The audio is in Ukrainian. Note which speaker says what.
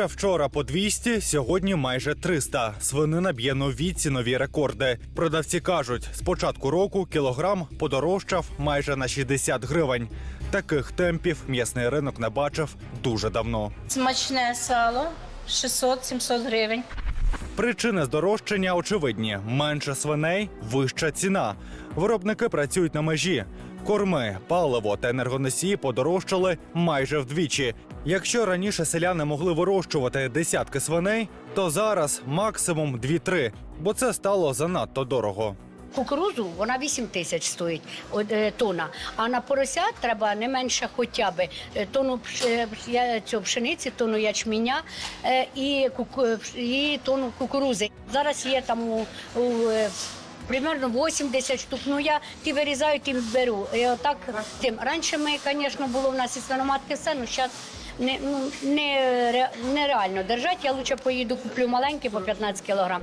Speaker 1: Лише вчора по 200, сьогодні майже 300. Свинина б'є нові цінові рекорди. Продавці кажуть, з початку року кілограм подорожчав майже на 60 гривень. Таких темпів м'ясний ринок не бачив дуже давно.
Speaker 2: Смачне сало 600-700 гривень.
Speaker 1: Причини здорожчання очевидні: менше свиней, вища ціна. Виробники працюють на межі. Корми, паливо та енергоносії подорожчали майже вдвічі. Якщо раніше селяни могли вирощувати десятки свиней, то зараз максимум 2-3, бо це стало занадто дорого.
Speaker 3: Кукурузу вона 8 тисяч стоїть е, а на поросят треба не менше хоча б е, тонну пш- е, цього пшениці, тонну ячменя е, і, і тонну кукурузи. Зараз є там у, примерно 80 штук. Ну я ті вирізаю, тим беру. І отак тим. Раніше ми, звісно, було в нас і свиноматки все, ну зараз не, ну, не, нереально держати. Я лучше поїду, куплю маленькі по 15 кілограм.